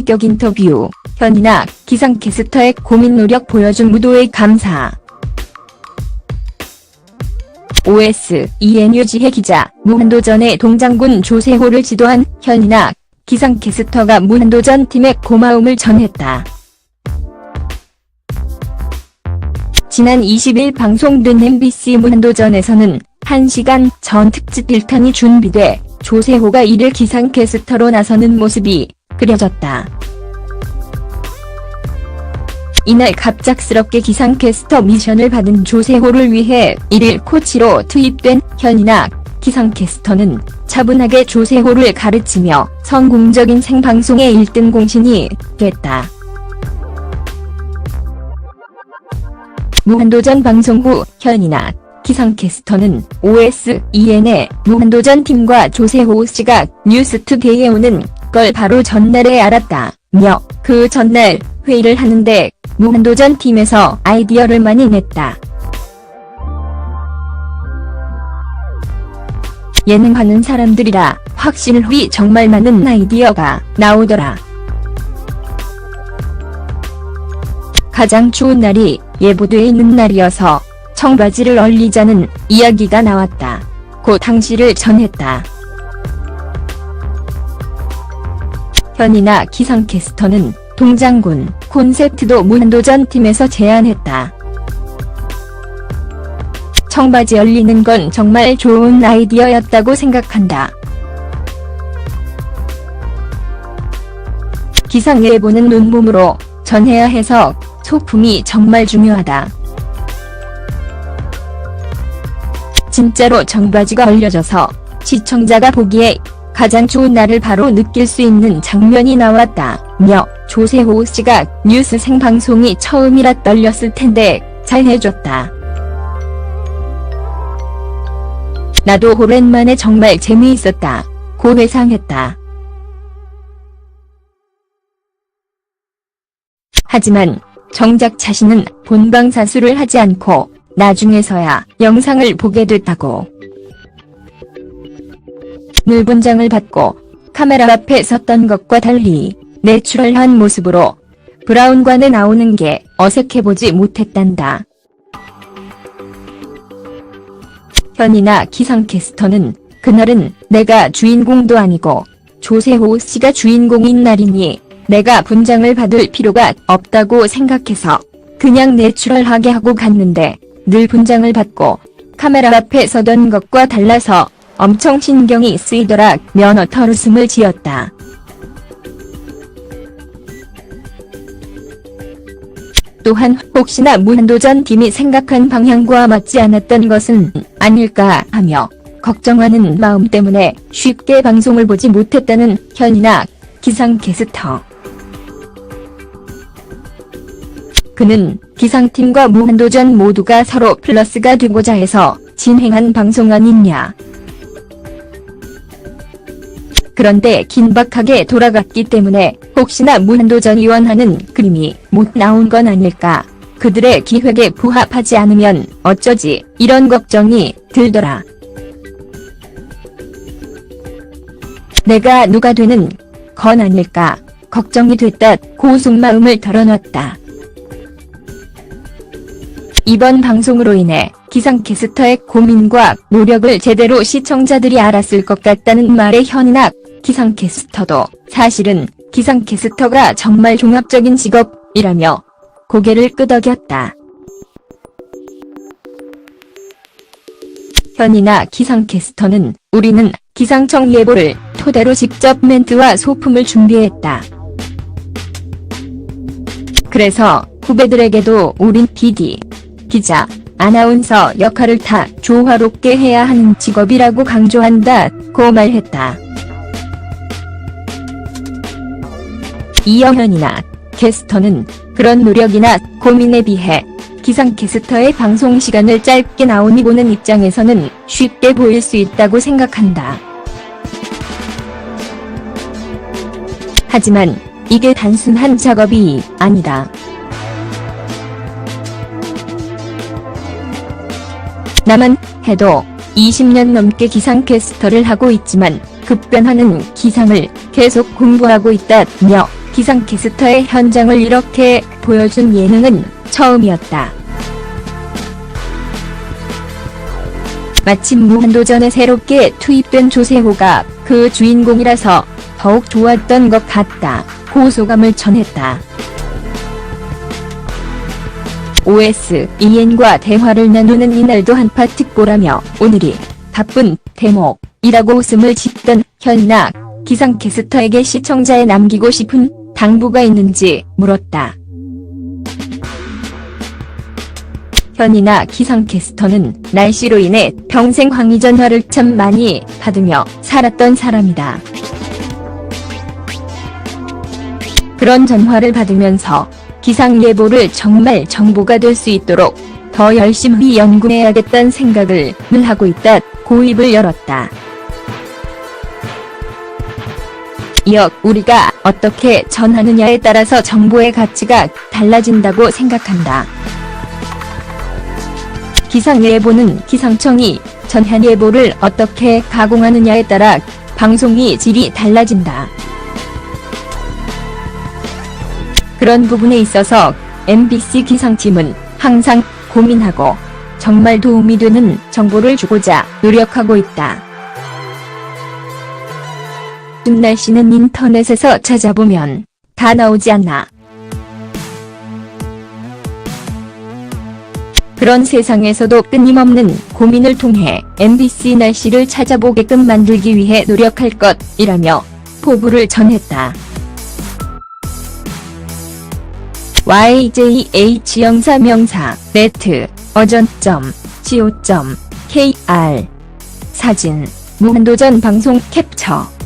직격 인터뷰, 현이나 기상캐스터의 고민 노력 보여준 무도의 감사. OS, ENU지혜 기자, 무한도전의 동장군 조세호를 지도한 현이나 기상캐스터가 무한도전 팀에 고마움을 전했다. 지난 20일 방송된 MBC 무한도전에서는 1시간 전 특집 1탄이 준비돼 조세호가 이를 기상캐스터로 나서는 모습이 그려졌다. 이날 갑작스럽게 기상캐스터 미션을 받은 조세호를 위해 1일 코치로 투입된 현이나 기상캐스터는 차분하게 조세호를 가르치며 성공적인 생방송의 1등 공신이 됐다. 무한도전 방송 후 현이나 기상캐스터는 OS-EN의 무한도전 팀과 조세호 씨가 뉴스투데이에 오는 걸 바로 전날에 알았다 며 그 전날 회의를 하는데 무한도전 팀에서 아이디어를 많이 냈다. 예능하는 사람들이라 확실히 정말 많은 아이디어가 나오더라. 가장 추운 날이 예보돼 있는 날이어서 청바지를 얼리자는 이야기가 나왔다. 고 당시를 전했다. 현이나 기상캐스터는 동장군 콘셉트도 무한도전 팀에서 제안했다. 청바지 열리는 건 정말 좋은 아이디어였다고 생각한다. 기상예보는 논몸으로 전해야 해서 소품이 정말 중요하다. 진짜로 청바지가 얼려져서 시청자가 보기에 가장 좋은 날을 바로 느낄 수 있는 장면이 나왔다며 조세호 씨가 뉴스 생방송이 처음이라 떨렸을 텐데 잘 해줬다. 나도 오랜만에 정말 재미있었다. 고 회상했다. 하지만 정작 자신은 본방 사수를 하지 않고 나중에서야 영상을 보게 됐다고. 늘 분장을 받고 카메라 앞에 섰던 것과 달리 내추럴한 모습으로 브라운관에 나오는 게 어색해보지 못했단다. 현이나 기상캐스터는 그날은 내가 주인공도 아니고 조세호 씨가 주인공인 날이니 내가 분장을 받을 필요가 없다고 생각해서 그냥 내추럴하게 하고 갔는데 늘 분장을 받고 카메라 앞에 서던 것과 달라서 엄청 신경이 쓰이더라 면허 털웃음을 지었다. 또한 혹시나 무한도전 팀이 생각한 방향과 맞지 않았던 것은 아닐까 하며 걱정하는 마음 때문에 쉽게 방송을 보지 못했다는 현이나 기상캐스터. 그는 기상팀과 무한도전 모두가 서로 플러스가 되고자 해서 진행한 방송 아니냐. 그런데 긴박하게 돌아갔기 때문에 혹시나 무한도전 이 원하는 그림이 못 나온 건 아닐까. 그들의 기획에 부합하지 않으면 어쩌지 이런 걱정이 들더라. 내가 누가 되는 건 아닐까 걱정이 됐다 고 속마음을 털어놨다. 이번 방송으로 인해 기상캐스터의 고민과 노력을 제대로 시청자들이 알았을 것 같다는 말에 현이나 기상캐스터도 사실은 기상캐스터가 정말 종합적인 직업이라며 고개를 끄덕였다. 현이나 기상캐스터는 우리는 기상청 예보를 토대로 직접 멘트와 소품을 준비했다. 그래서 후배들에게도 우린 PD, 기자, 아나운서 역할을 다 조화롭게 해야 하는 직업이라고 강조한다 고 말했다. 이영현이나 캐스터는 그런 노력이나 고민에 비해 기상캐스터의 방송 시간을 짧게 나오니 보는 입장에서는 쉽게 보일 수 있다고 생각한다. 하지만 이게 단순한 작업이 아니다. 나만 해도 20년 넘게 기상캐스터를 하고 있지만 급변하는 기상을 계속 공부하고 있다며 기상캐스터의 현장을 이렇게 보여준 예능은 처음이었다. 마침 무한도전에 새롭게 투입된 조세호가 그 주인공이라서 더욱 좋았던 것 같다. 고소감을 전했다. OS 이엔과 대화를 나누는 이날도 한파 특보라며 오늘이 바쁜 대목이라고 웃음을 짓던 현이나 기상캐스터에게 시청자에 남기고 싶은 당부가 있는지 물었다. 현이나 기상캐스터는 날씨로 인해 평생 황희 전화를 참 많이 받으며 살았던 사람이다. 그런 전화를 받으면서 기상 예보를 정말 정보가 될 수 있도록 더 열심히 연구해야겠다는 생각을 늘 하고 있다 고입을 열었다. 이어 우리가 어떻게 전하느냐에 따라서 정보의 가치가 달라진다고 생각한다. 기상예보는 기상청이 전해예보를 어떻게 가공하느냐에 따라 방송이 질이 달라진다. 그런 부분에 있어서 MBC 기상팀은 항상 고민하고 정말 도움이 되는 정보를 주고자 노력하고 있다. 날씨는 인터넷에서 찾아보면 다 나오지 않나. 그런 세상에서도 끊임없는 고민을 통해 MBC 날씨를 찾아보게끔 만들기 위해 노력할 것이라며 포부를 전했다. YJH 영사 명사 네트 어전.co.kr 사진 무한도전 방송 캡처